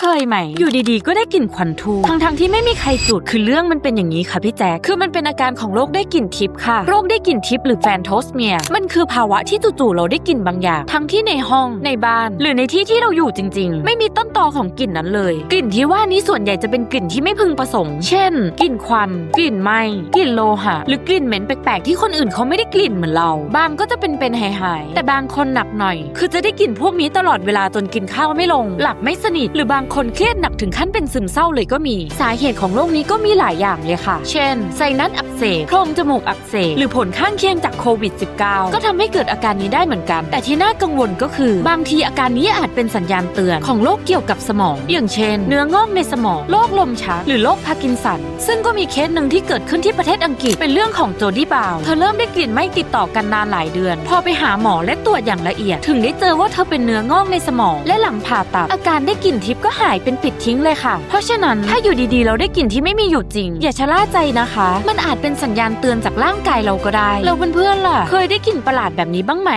เคยไหม อยู่ดีๆ ก็ได้กลิ่นควันทูทั้งๆทที่ไม่มีใครจุด คือเรื่องมันเป็นอย่างนี้ค่ะพี่แจ๊คคือมันเป็นอาการของโรคได้กลิ่นทิพย์ค่ะ โรคได้กลิ่นทิพย์หรือแฟนโทสเมีย มันคือภาวะที่จู่ๆเราได้กลิ่นบางอย่าง ทั้งที่ในห้อง ในบ้าน หรือในที่ที่เราอยู่จริง ๆ ไม่มีต้นตอของกลิ่นนั้นเลย กลิ่นที่ว่านี้ส่วนใหญ่จะเป็นกลิ่นที่ไม่พึงประสงค์ เช่น กลิ่นควัน กลิ่นไหม้ กลิ่นโลหะ หรือกลิ่นเหม็นแปลกๆ ที่คนอื่นเขาไม่ได้กลิ่นเหมือนเรา บางก็จะเป็นเป็นๆหายๆ แต่บางคนหนักหน่อย คือจะได้กลิ่นพวกนี้ตลอดเวลาจนกินข้าวไม่ลง หลับไม่สนิท หรือบางคนเครียดหนักถึงขั้นเป็นซึมเศร้าเลยก็มี สาเหตุของโรคนี้ก็มีหลายอย่างเลยค่ะ เช่น ไซนัสอักเสบโพรงจมูกอักเสบหรือผลข้างเคียงจากโควิด -19 ก็ทำให้เกิดอาการนี้ได้เหมือนกัน แต่ที่น่ากังวลก็คือ บางทีอาการนี้อาจเป็นสัญญาณเตือนของโรคเกี่ยวกับสมอง อย่างเช่น เนื้องอกในสมองโรคลมชักหรือโรคพาร์กินสัน ซึ่งก็มีเคสหนึ่งที่เกิดขึ้นที่ประเทศอังกฤษเป็นเรื่องของโจดี้บาวเธอเริ่มได้กลิ่นไม่ติดต่อกันนานหลายเดือน พอไปหาหมอและตรวจอย่างละเอียด ถึงได้เจอว่าเธอเป็นเนื้องอกในสมอง และหลังผ่าตัดอาการได้กลิ่นทิพย์ก็หายเป็นปิดทิ้งเลยค่ะ เพราะฉะนั้นถ้าอยู่ดีๆ เราได้กลิ่นที่ไม่มีอยู่จริง อย่าชะล่าใจนะคะ มันอาจเป็นสัญญาณเตือนจากร่างกายเราก็ได้ แล้วเพื่อนๆล่ะ เคยได้กลิ่นประหลาดแบบนี้บ้างไหม